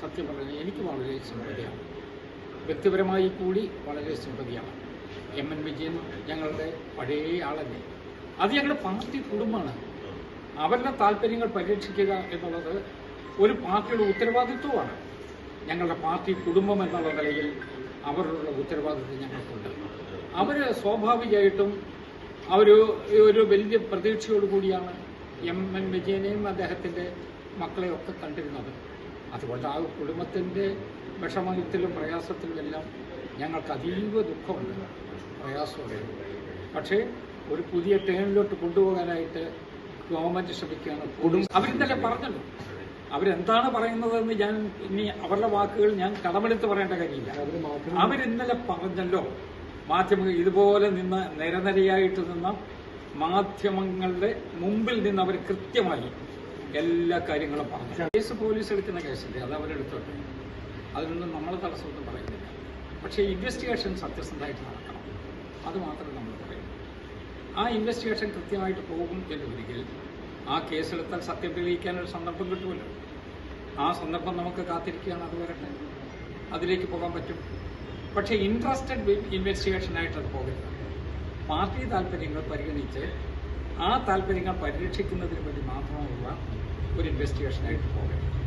സത്യം പറഞ്ഞാൽ എനിക്ക് വളരെ സിമ്പതിയാണ് വ്യക്തിപരമായി കൂടി വളരെ സിമ്പതിയാണ് എം എൻ വിജയൻ ഞങ്ങളുടെ പഴയ ആളല്ലേ. അത് ഞങ്ങളുടെ പാർട്ടി കുടുംബമാണ്. അവരുടെ താല്പര്യങ്ങൾ പരിരക്ഷിക്കുക എന്നുള്ളത് ഒരു പാർട്ടിയുടെ ഉത്തരവാദിത്വമാണ്. ഞങ്ങളുടെ പാർട്ടി കുടുംബം എന്നുള്ള നിലയിൽ അവരുടെ ഉത്തരവാദിത്വം ഞങ്ങൾക്കുണ്ട്. അവർ സ്വാഭാവികമായിട്ടും അവർ ഒരു വലിയ പ്രതീക്ഷയോടുകൂടിയാണ് എം എൻ വിജയനെയും അദ്ദേഹത്തിന്റെ മക്കളെയൊക്കെ കണ്ടിരുന്നത്. അതുകൊണ്ട് ആ കുടുംബത്തിന്റെ വിഷമത്തിലും പ്രയാസത്തിലും എല്ലാം ഞങ്ങൾക്ക് അതീവ ദുഃഖമുണ്ട്. പ്രയാസമുണ്ട്. പക്ഷേ ഒരു പുതിയ ടേണിലോട്ട് കൊണ്ടുപോകാനായിട്ട് ഗവൺമെന്റ് ശ്രമിക്കുകയാണ്. കുടുംബം അവരിന്നലെ പറഞ്ഞല്ലോ അവരെന്താണ് പറയുന്നതെന്ന് ഞാൻ ഇനി അവരുടെ വാക്കുകൾ ഞാൻ കടമെടുത്ത് പറയേണ്ട കാര്യമില്ല. അവരിന്നലെ പറഞ്ഞല്ലോ. മാധ്യമങ്ങൾ ഇതുപോലെ നിന്ന് നിരനിരയായിട്ട് നിന്ന മാധ്യമങ്ങളുടെ മുമ്പിൽ നിന്ന് അവർ കൃത്യമായി എല്ലാ കാര്യങ്ങളും പറഞ്ഞു. കേസ് പോലീസ് എടുക്കുന്ന കേസല്ലേ? അത് അവരെടുത്തോട്ടെ അതിനൊന്നും നമ്മൾ തടസ്സമൊന്നും പറയുന്നില്ല. പക്ഷേ ഇൻവെസ്റ്റിഗേഷൻ സത്യസന്ധമായിട്ട് നടക്കണം. അത് മാത്രമേ നമ്മൾ പറയുന്നു ആ ഇൻവെസ്റ്റിഗേഷൻ കൃത്യമായിട്ട് പോകും എന്നൊരിക്കൽ ആ കേസെടുത്താൽ സത്യം തെളിയിക്കാനൊരു സന്ദർഭം കിട്ടുമല്ലോ. ആ സന്ദർഭം നമുക്ക് കാത്തിരിക്കുകയാണ് അത് വരട്ടെ. അതിലേക്ക് പോകാൻ പറ്റും. പക്ഷേ ഇൻട്രസ്റ്റഡ് ഇൻവെസ്റ്റിഗേഷനായിട്ട് അത് പോകരുത് പാർട്ടി താല്പര്യങ്ങൾ പരിഗണിച്ച് ആ താല്പര്യങ്ങൾ പരിരക്ഷിക്കുന്നതിന് വേണ്ടി മാത്രമുള്ള ഒരു ഇൻവെസ്റ്റിഗേഷനായിട്ട് പോകരുത്